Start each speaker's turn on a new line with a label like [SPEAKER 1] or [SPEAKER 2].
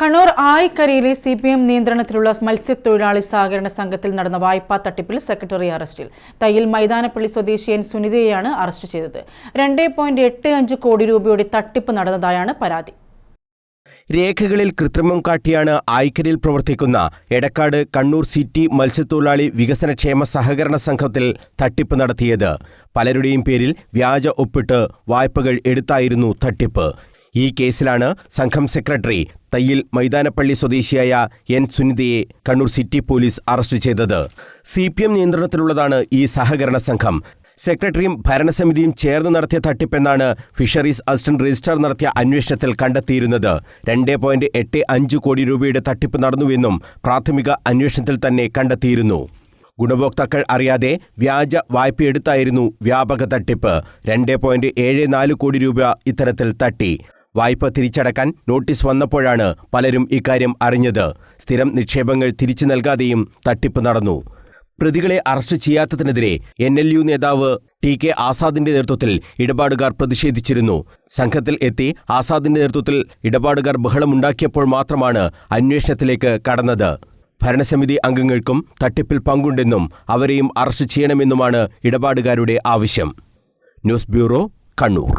[SPEAKER 1] കണ്ണൂർ ആയിക്കരയിലെ C P M നിയന്ത്രണത്തിലുള്ള മത്സ്യത്തൊഴിലാളി സഹകരണ സംഘത്തിൽ നടന്ന വായ്പാ തട്ടിപ്പിൽ സെക്രട്ടറി അറസ്റ്റിൽ. തയ്യിൽ മൈതാനപ്പള്ളി സ്വദേശി എൻ സുനിതയെയാണ് അറസ്റ്റ് ചെയ്തത്. രണ്ട് പോയിന്റ് എട്ട് അഞ്ച് കോടി രൂപയുടെ തട്ടിപ്പ് നടന്നതായാണ് പരാതി.
[SPEAKER 2] രേഖകളിൽ കൃത്രിമം കാട്ടിയാണ് ആയിക്കരയിൽ പ്രവർത്തിക്കുന്ന എടക്കാട് കണ്ണൂർ സിറ്റി മത്സ്യത്തൊഴിലാളി വികസനക്ഷേമ സഹകരണ സംഘത്തിൽ തട്ടിപ്പ് നടത്തിയത്. പലരുടെയും പേരിൽ വ്യാജ ഒപ്പിട്ട് വായ്പകൾ എടുത്തായിരുന്നു തട്ടിപ്പ്. ഈ കേസിലാണ് സംഘം സെക്രട്ടറി തയ്യിൽ മൈതാനപ്പള്ളി സ്വദേശിയായ എൻ സുനിതയെ കണ്ണൂർ സിറ്റി പോലീസ് അറസ്റ്റ് ചെയ്തത്. സി പി എം നിയന്ത്രണത്തിലുള്ളതാണ് ഈ സഹകരണ സംഘം. സെക്രട്ടറിയും ഭരണസമിതിയും ചേർന്ന് നടത്തിയ തട്ടിപ്പെന്നാണ് ഫിഷറീസ് അസിസ്റ്റന്റ് രജിസ്ട്രാർ നടത്തിയ അന്വേഷണത്തിൽ കണ്ടെത്തിയിരുന്നത്. രണ്ട് പോയിന്റ് എട്ട് അഞ്ച് കോടി രൂപയുടെ തട്ടിപ്പ് നടന്നുവെന്നും പ്രാഥമിക അന്വേഷണത്തിൽ തന്നെ കണ്ടെത്തിയിരുന്നു. ഗുണഭോക്താക്കൾ അറിയാതെ വ്യാജ വായ്പയെടുത്തായിരുന്നു വ്യാപക തട്ടിപ്പ്. രണ്ട് പോയിന്റ് ഏഴ് നാല് കോടി രൂപ ഇത്തരത്തിൽ തട്ടി. വായ്പ തിരിച്ചടക്കാൻ നോട്ടീസ് വന്നപ്പോഴാണ് പലരും ഇക്കാര്യം അറിഞ്ഞത്. സ്ഥിരം നിക്ഷേപങ്ങൾ തിരിച്ചു നൽകാതെയും തട്ടിപ്പ് നടന്നു. പ്രതികളെ അറസ്റ്റ് ചെയ്യാത്തതിനെതിരെ എൻ എൽ യു നേതാവ് ടി കെ ആസാദിന്റെ നേതൃത്വത്തിൽ ഇടപാടുകാർ പ്രതിഷേധിച്ചിരുന്നു. സംഘത്തിൽ എത്തി ആസാദിന്റെ നേതൃത്വത്തിൽ ഇടപാടുകാർ ബഹളമുണ്ടാക്കിയപ്പോൾ മാത്രമാണ് അന്വേഷണത്തിലേക്ക് കടന്നത്. ഭരണസമിതി അംഗങ്ങൾക്കും തട്ടിപ്പിൽ പങ്കുണ്ടെന്നും അവരെയും അറസ്റ്റ് ചെയ്യണമെന്നുമാണ് ഇടപാടുകാരുടെ ആവശ്യം. News bureau Kannur.